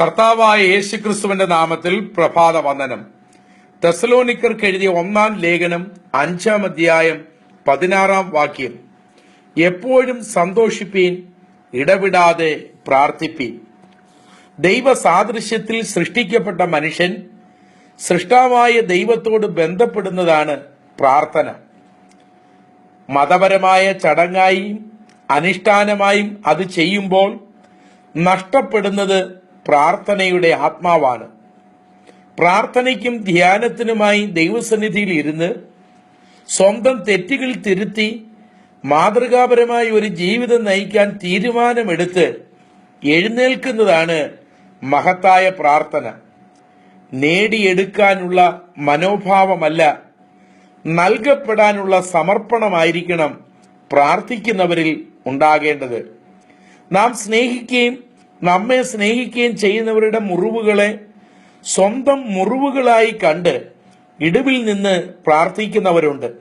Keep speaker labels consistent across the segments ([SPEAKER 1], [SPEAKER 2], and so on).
[SPEAKER 1] കർത്താവായ യേശുക്രിസ്തുവിന്റെ നാമത്തിൽ പ്രഭാത വന്ദനം തെസലോനിക്കർക്ക് എഴുതിയ ഒന്നാം ലേഖനം അഞ്ചാം അധ്യായം പതിനാറാം വാക്യം. എപ്പോഴും സന്തോഷിപ്പീൻ ഇടവിടാതെ പ്രാർത്ഥിപ്പീൻ. ദൈവ സാദൃശ്യത്തിൽ സൃഷ്ടിക്കപ്പെട്ട മനുഷ്യൻ സൃഷ്ടാവായ ദൈവത്തോട് ബന്ധപ്പെടുന്നതാണ് പ്രാർത്ഥന. മതപരമായ ചടങ്ങായും അനുഷ്ഠാനമായും അത് ചെയ്യുമ്പോൾ നഷ്ടപ്പെടുന്നത് പ്രാർത്ഥനയുടെ ആത്മാവാണ്. പ്രാർത്ഥനയ്ക്കും ധ്യാനത്തിനുമായി ദൈവസന്നിധിയിൽ ഇരുന്ന് സ്വന്തം തെറ്റുകൾ തിരുത്തി മാതൃകാപരമായി ഒരു ജീവിതം നയിക്കാൻ തീരുമാനമെടുത്ത് എഴുന്നേൽക്കുന്നതാണ് മഹത്തായ പ്രാർത്ഥന. നേടിയെടുക്കാനുള്ള മനോഭാവമല്ല നൽകപ്പെടാനുള്ള സമർപ്പണമായിരിക്കണം പ്രാർത്ഥിക്കുന്നവരിൽ ഉണ്ടാകേണ്ടത്. നാം സ്നേഹിക്കുകയും നമ്മെ സ്നേഹിക്കുകയും ചെയ്യുന്നവരുടെ മുറിവുകളെ സ്വന്തം മുറിവുകളായി കണ്ട് ഇടിവിൽ നിന്ന് പ്രാർത്ഥിക്കുന്നവരുണ്ട്.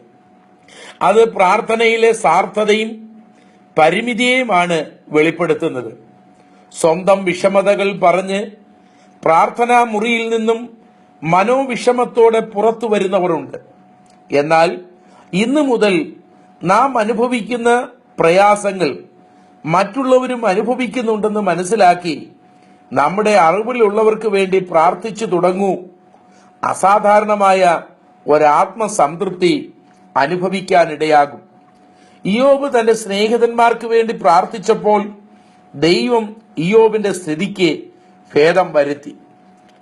[SPEAKER 1] അത് പ്രാർത്ഥനയിലെ സാർത്ഥതയും പരിമിതിയെയുമാണ് വെളിപ്പെടുത്തുന്നത്. സ്വന്തം വിഷമതകൾ പറഞ്ഞ് പ്രാർത്ഥനാ മുറിയിൽ നിന്നും മനോവിഷമത്തോടെ പുറത്തു വരുന്നവരുണ്ട്. എന്നാൽ ഇന്നു മുതൽ നാം അനുഭവിക്കുന്ന പ്രയാസങ്ങൾ മറ്റുള്ളവരും അനുഭവിക്കുന്നുണ്ടെന്ന് മനസ്സിലാക്കി നമ്മുടെ അറിവിലുള്ളവർക്ക് വേണ്ടി പ്രാർത്ഥിച്ചു തുടങ്ങൂ. അസാധാരണമായ ഒരാത്മസംതൃപ്തി അനുഭവിക്കാനിടയാകും. ഇയോബ് തന്റെ സ്നേഹിതന്മാർക്ക് വേണ്ടി പ്രാർത്ഥിച്ചപ്പോൾ ദൈവം ഇയോബിന്റെ സ്ഥിതിക്ക് ഭേദം വരുത്തി.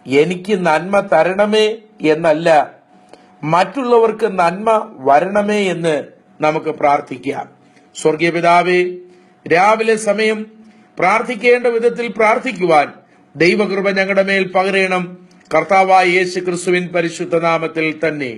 [SPEAKER 1] എനിക്ക് നന്മ തരണമേ എന്നല്ല മറ്റുള്ളവർക്ക് നന്മ വരണമേ എന്ന് നമുക്ക് പ്രാർത്ഥിക്കാം. സ്വർഗീയ പിതാവേ രാവിലെ സമയം പ്രാർത്ഥിക്കേണ്ട വിധത്തിൽ പ്രാർത്ഥിക്കുവാൻ ദൈവകൃപ ഞങ്ങളുടെ മേൽ പകരണം. കർത്താവായ യേശു ക്രിസ്തുവിൻ പരിശുദ്ധ നാമത്തിൽ തന്നെ.